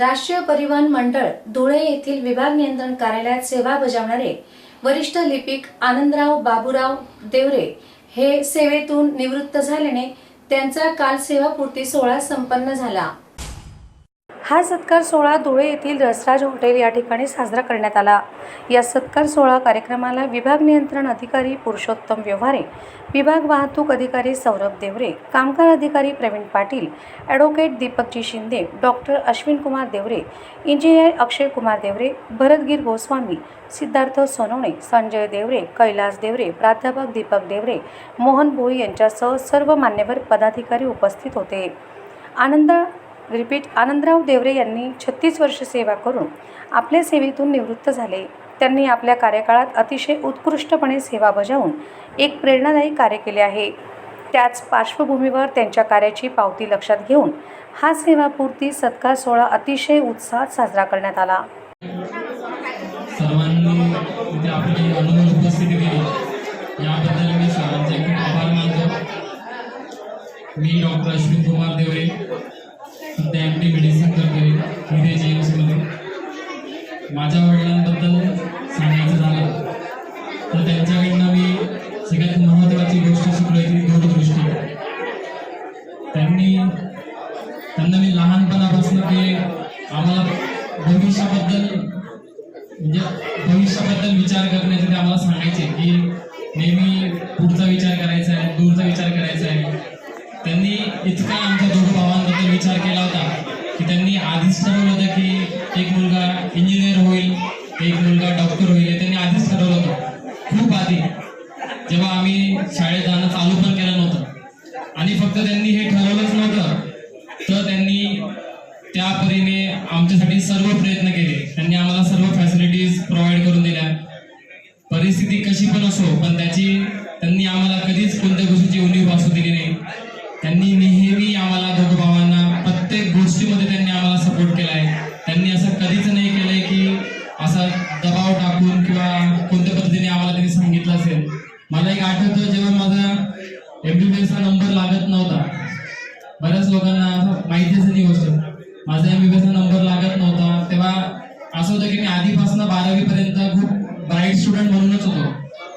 राष्ट्रीय परिवहन मंडळ धुळे येथील विभाग नियंत्रण कार्यालयात सेवा बजावणारे वरिष्ठ लिपिक आनंदराव बाबूराव देवरे हे सेवेतून निवृत्त झाल्याने त्यांचा काल सेवापूर्ती सोहळा संपन्न झाला. हा सत्कार सोहळा धुळे येथील रसराज हॉटेल या ठिकाणी साजरा करण्यात आला. या सत्कार सोहळा कार्यक्रमाला विभाग नियंत्रण अधिकारी पुरुषोत्तम व्यवहारे विभाग वाहतूक अधिकारी सौरभ देवरे कामगार अधिकारी Pravin Patil advocate Deepakji Shinde doctor Ashwin Kumar Deore engineer Akshay Kumar Deore Bharatgir Goswami Siddharth Sonawane Sanjay Deore Kailas Deore प्राध्यापक दीपक देवरे मोहन भोई यांच्यासह सर्व मान्यवर पदाधिकारी उपस्थित होते. आनंद रिपीट आनंदराव देवरे यांनी छत्तीस वर्ष सेवा करून आपल्या सेवेतून निवृत्त झाले. त्यांनी आपल्या कार्यकाळात अतिशय उत्कृष्टपणे सेवा बजावून एक प्रेरणादायी कार्य केले आहे. त्याच पार्श्वभूमीवर त्यांच्या कार्याची पावती लक्षात घेऊन हा सेवापूर्ती सत्कार सोहळा अतिशय उत्साहात साजरा करण्यात आला. मी डॉक्टर अश्विन कुमार देवरे. सध्या एम डी मेडिसिन करतोय हिरे जेम्समध्ये माझ्या वडिलांबद्दल सांगायचं झालं तर त्यांच्याकडनं मी सगळ्यात महत्त्वाची गोष्ट शिकलो ती दूरदृष्टी. त्यांनी त्यांना मी लहानपणापासून ते आम्हाला भविष्याबद्दल म्हणजे भविष्याबद्दल विचार करण्याचे ते आम्हाला सांगायचे की नेहमी पुढचा विचार करायचा आहे दूरचा विचार करायचा आहे. त्यांनी इतका आमच्या विचार केला होता की त्यांनी आधीच ठरवलं होतं की एक मुलगा इंजिनियर होईल एक मुलगा डॉक्टर होईल हे त्यांनी आधीच ठरवलं होतं. खूप आधी. जेव्हा आम्ही शाळेत जाणं चालू पण केलं नव्हतं. आणि फक्त त्यांनी हे ठरवलंच नव्हतं तर त्यांनी त्या परीने आमच्यासाठी सर्व प्रयत्न केले. त्यांनी आम्हाला सर्व फॅसिलिटीज प्रोव्हाइड करून दिल्या. परिस्थिती कशी पण असो पण त्याची मला एक आठवतं जेव्हा माझा एम बी नंबर लागत नव्हता. बऱ्याच लोकांना असं माहिती असेल ही गोष्ट. माझा एम बी नंबर लागत नव्हता. तेव्हा असं होतं की मी आधीपासून बारावी पर्यंत खूप ब्राईट स्टुडंट म्हणूनच होतो.